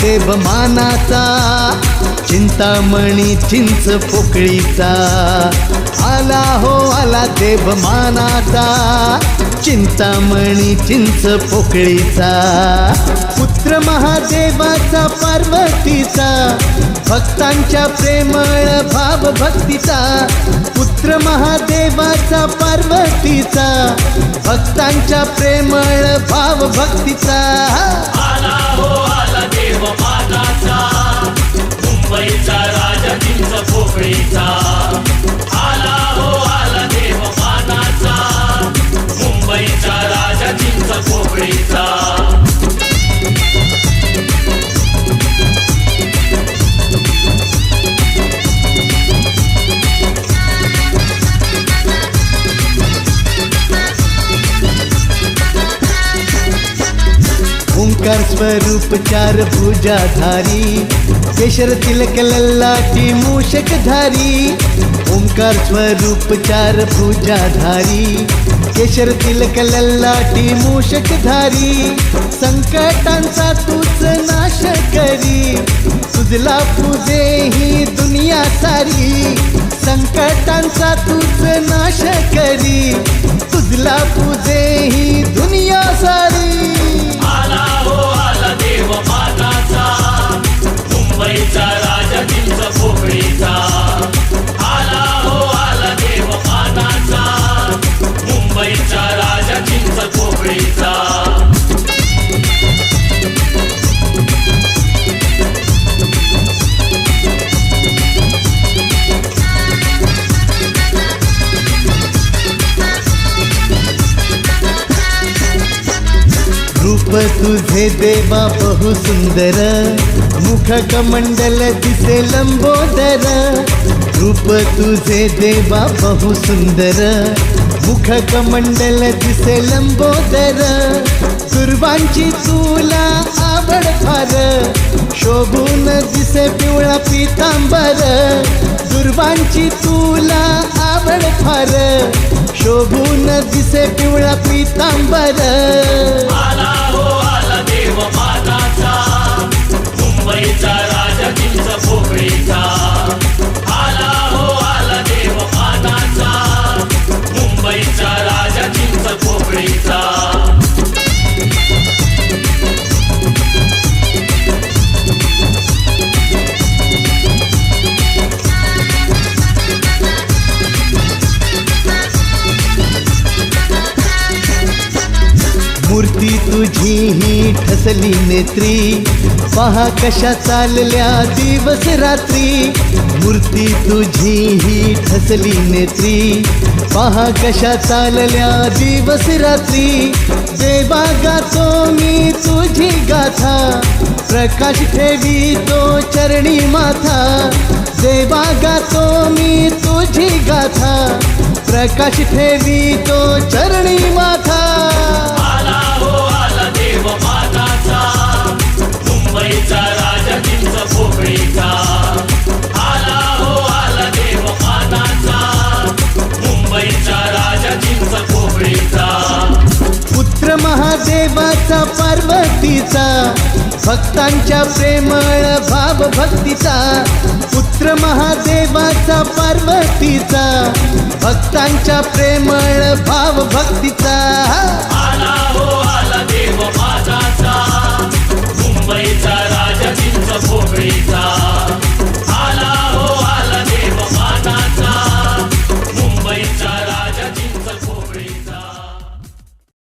देव मानाचा चिंतामणी चिंच पोकळीचा. आला हो आला देव मानाचा चिंतामणी चिंच पोकळीचा. पुत्र महादेवाचा पार्वतीचा भक्तांच्या प्रेमळ भाव भक्तीचा पुत्र महादेवाचा पार्वतीचा भक्तांच्या प्रेमळ भाव भक्तीचा आला हो आला देव मानाचा मुंबईचा राजा चिंच पोकळीचा ओंकार स्वरूप चार भुजाधारी केशर तिलक लल्लाटी मूषकधारी ओंकार स्वरूप चार भुजाधारी केशर तिलक लल्लाटी मूषकधारी संकटांचा तूच नाश करी तुझला पुजे ही दुनिया सारी संकटांचा तूच नाश करी तुझला पुजे मुंबईचा राजा चिंच रूप तुझे देवा बहु सुंदर मुख कमंडल दिसे लंबोदर रूप तुझे देवा बहु सुंदर मुख कमंडल दिसे लंबोदर दुर्वांची तुला आवड फार शोभून दिसे पिवळा पितांबर दुर्वांची तुला आवड फार शोभून दिसे पिवळा पितांबर आला हो आला देव माता मूर्ती तुझी ही ठसली नेत्री. पहा कशा चालल्या दिवस रात्री. मूर्ती तुझी ही ठसली नेत्री. पहा कशा चालल्या दिवस रात्री. देवा गातो मी तुझी गाथा. प्रकाश ठेवी तो चरणी माथा. देवा गातो मी तुझी गाथा. प्रकाश ठेवी तो चरणी माथा. पार्वतीचा भक्तांच्या प्रेमळ भाव भक्तीचा पुत्र महादेवाचा पार्वतीचा भक्तांच्या प्रेमळ भाव भक्तीचा